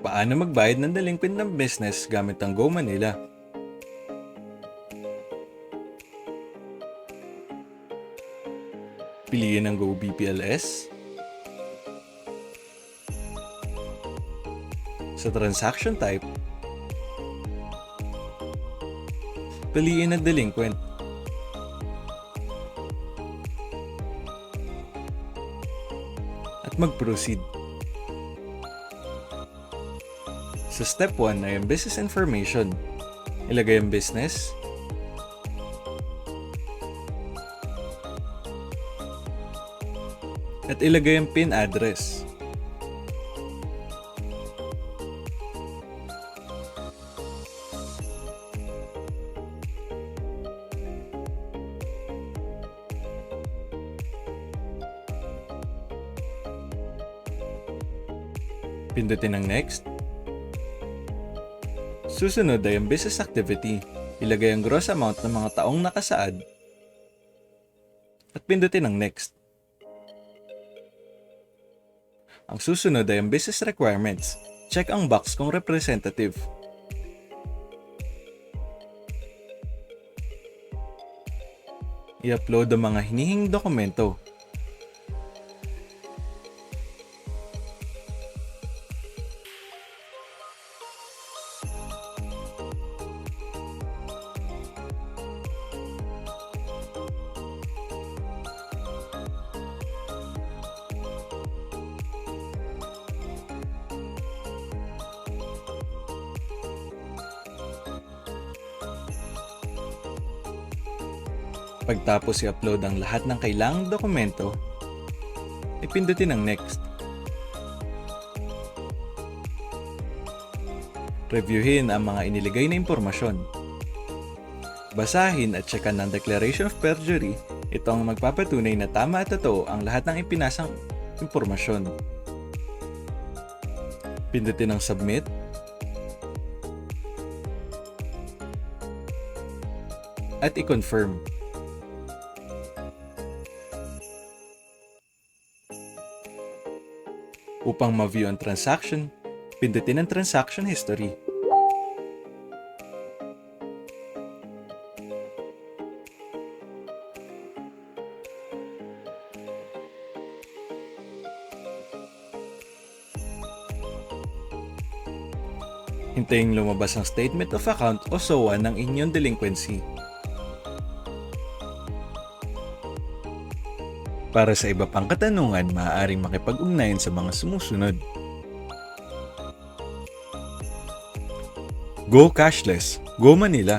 Paano magbayad ng delinquent ng business gamit ang Go Manila? Piliin ang Go BPLS. Sa transaction type, piliin ang delinquent. At mag-proceed. Sa step 1 ay ang business information. Ilagay ang business, at ilagay ang PIN address. Pindutin ang next. Susunod ay ang business activity. Ilagay ang gross amount ng mga taong nakasaad at pindutin ang next. Ang susunod ay ang business requirements. Check ang box kung representative. I-upload ang mga hinihing dokumento. Pagtapos i-upload ang lahat ng kailangang dokumento, ipindutin ang next. Reviewin ang mga iniligay na impormasyon. Basahin at checkan ng Declaration of Perjury. Ito ang magpapatunay na tama at totoo ang lahat ng ipinasang impormasyon. Pindutin ang Submit. At i-confirm. Upang ma-view ang transaction, pindutin ang transaction history. Hintayin lumabas ang Statement of Account o SOA ng inyong delinquency. Para sa iba pang katanungan, maaaring makipag-ugnayan sa mga sumusunod. Go Cashless, Go Manila.